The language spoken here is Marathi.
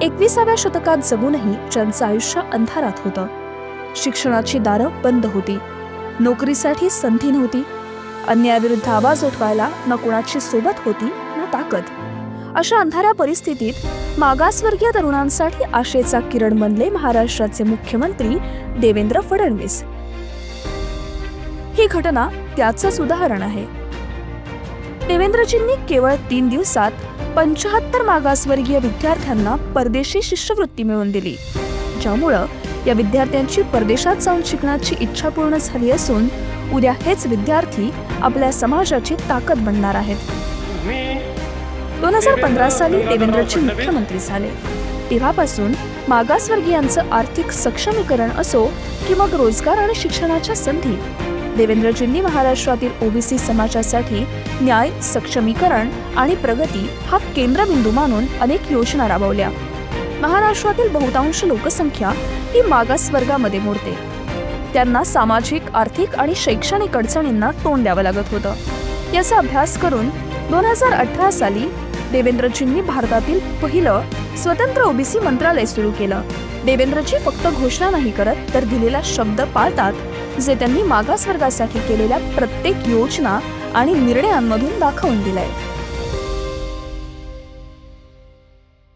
एकविसाव्या शतकात जगूनही ज्यांचं आयुष्य अंधारात होतं. शिक्षणाची दारं बंद होती. नोकरीसाठी संधी नव्हती. अन्यायाविरुद्ध आवाज उठवायला न कोणाची सोबत होती ना ताकद. अशा अंधाऱ्या परिस्थितीत मागासवर्गीय तरुणांसाठी आशेचा किरण बनले महाराष्ट्राचे मुख्यमंत्री देवेंद्र फडणवीस. ही घटना त्याचंच उदाहरण आहे. देवेंद्रजींनी केवळ तीन दिवसात पंचाहत्तर मागासवर्गीय विद्यार्थ्यांना परदेशी शिष्यवृत्ती मिळवून दिली. ज्यामुळं या विद्यार्थ्यांची परदेशात जाऊन शिकण्याची इच्छा पूर्ण झाली असून उद्या हेच विद्यार्थी आपल्या समाजाची ताकद बनणार आहेत. दोन हजार पंधरा साली देवेंद्रजी मुख्यमंत्री झाले. तेव्हापासून मागासवर्गीयांचं आर्थिक सक्षमीकरण असो की मग रोजगार आणि शिक्षणाच्या संधी देवेंद्रजींनी महाराष्ट्रातील ओबीसी समाजासाठी न्याय सक्षमीकरण आणि प्रगती हा केंद्रबिंदू मानून अनेक योजना राबवल्या. महाराष्ट्रातील बहुतांश लोकसंख्या ही मागास वर्गामध्ये मोडते. त्यांना सामाजिक आर्थिक आणि शैक्षणिक अडचणींना तोंड द्यावं लागत होतं. याचा अभ्यास करून दोन हजार अठरा साली देवेंद्रजींनी भारतातील पहिलं स्वतंत्र ओबीसी मंत्रालय सुरू केलं. देवेंद्रजी फक्त घोषणा नाही करत तर दिलेला शब्द पाळतात जे त्यांनी मागासवर्गासाठी केलेल्या प्रत्येक योजना आणि निर्णयांमधून दाखवून दिलंय.